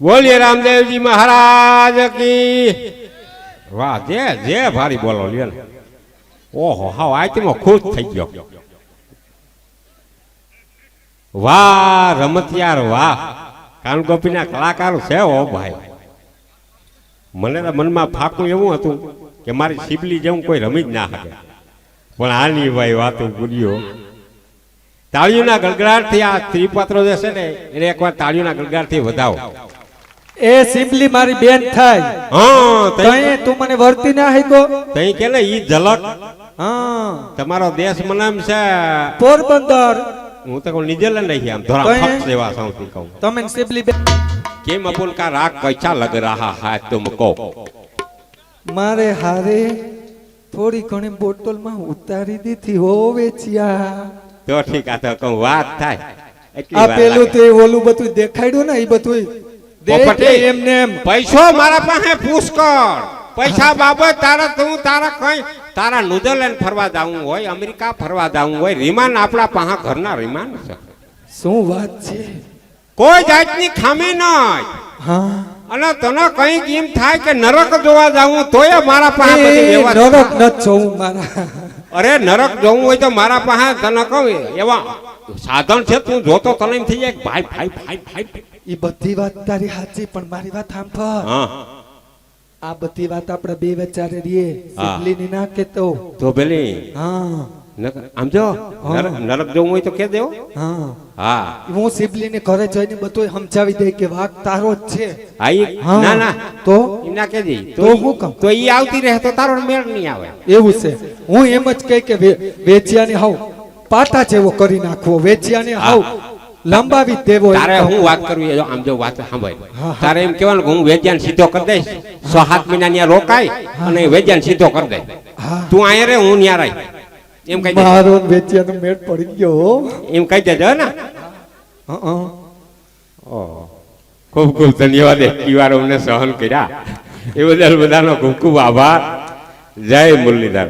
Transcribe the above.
બોલીએ રામદેવજી મહારાજ કી. વાહ, જે જે ભારી બોલો, લ્યો ઓહો, હાવ, આયતીમાં ખુશ થઈ ગયો. વાહ, રમતિયાર, વાહ. કાન ગોપીના કલાકાર છે ઓ ભાઈ. મને તો મનમાં ફાકું એવું હતું કે મારી શિબલી જેવું કોઈ રમી જ ના શકે. પણ આની ભાઈ વાતો ગુડિયો તાળીઓના ગળગડાટથી આ સ્ત્રીપાત્રો જે છે ને, એને એકવાર તાળીઓના ગળગડાટથી વધાવો. એ સિમલી મારી બેન થાય. હા તઈ તું મને વર્તી ના હેકો તઈ કે ને ઈ ઝલક. હા. તમારો દેશ મનામ છે પોરબંદર. હું તો નીજેલન રહી આમ ધોરા ફક્ત સેવા સાઉથી કહું. તમે સિમલી બેન કેમ અપુલ કા રાગ કૈસા લગ રહા હે તુમકો? મારે હારે થોડી ઘણી બોટલમાં ઉતારી દીધી હોવે ચિયા. તો ઠીક આ તો કહું વાત થાય. આ પેલું તે ઓલું બધું દેખાડ્યું ને એ બધું પોપટી. એમને પૈસો મારા પાસે પુષ્કળ પૈસા બાબત તારા તું તારા કઈ તારા ન્યુઝીલેન્ડ ફરવા જાવું હોય અમેરિકા ફરવા જાવું હોય રિમાન આપણા પાસે ઘરના રિમાન છે. શું વાત છે? કોઈ જાતની ખામી નહીં હા. અને તને કઈ એમ થાય કે નરક જોવા જાવું તોય મારા પાસે નરક ન જોઉં મારા. અરે નરક જોવું હોય તો મારા પાસે તને કહું એવા સાધન છે તું જોતો તને એમ થઈ જાય ભાઈ ભાઈ ભાઈ ભાઈ. એ બધી વાત તારી સાચી પણ મારી વાત સાંભળ. આ બધી વાત આપણે બે વચારે રીએ હા. ની ના કેતો તો પેલી હા આમ જો નરક નરક હોય તો કે દેવો. હા. હા. હું સિમ્પલીને ઘરે જઈને બધું સમજાવી દે કે વાઘ તારો જ છે. હા ના ના. તો? ના કે દી તો હું કમ? તો ઈ આવતી રહે તો તારો મેળ નહીં આવે. એવું છે. હું એમ જ કહી કે વેચ્યાને હાવ પાટા જેવો કરી નાખવો. વેચ્યાને હાવ લંબાવી દેવો તારે હું વાત કરું જો આમ જો વાત સાંભળ. તારે એમ કહેવાનું કે હું વેજ્યાન સીધો કરી દઈશ. સો સાત મહિના ત્યાં રોકાય અને વેજ્યાન સીધો કરી દે. તું અહીંયા રે હું ત્યાં રહી. એમ કહી મારો વેચ્યાનો મેળ પડી ગયો હો. એમ કહી દેજો ને. ખૂબ ખૂબ ધન્યવાદ એ વાર અમને સહન કર્યા. એ બદલ બધાનો ખૂબ ખૂબ આભાર. જય મુરલીધર.